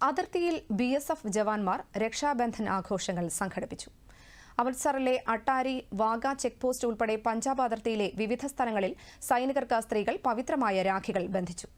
അതിർത്തിയിൽ B S F ജവാന്മാർ രക്ഷാബന്ധൻ ആഘോഷങ്ങൾ സംഘടിപ്പിച്ചു അമൃത്സറിലെ അട്ടാരി വാഗ ചെക്ക് പോസ്റ്റ് ഉൾപ്പെടെ പഞ്ചാബ് അതിർത്തിയിലെ വിവിധ സ്ഥലങ്ങളിൽ സൈനികർക്ക് സ്ത്രീകൾ പവിത്രമായ രാഖികൾ ബന്ധിച്ചു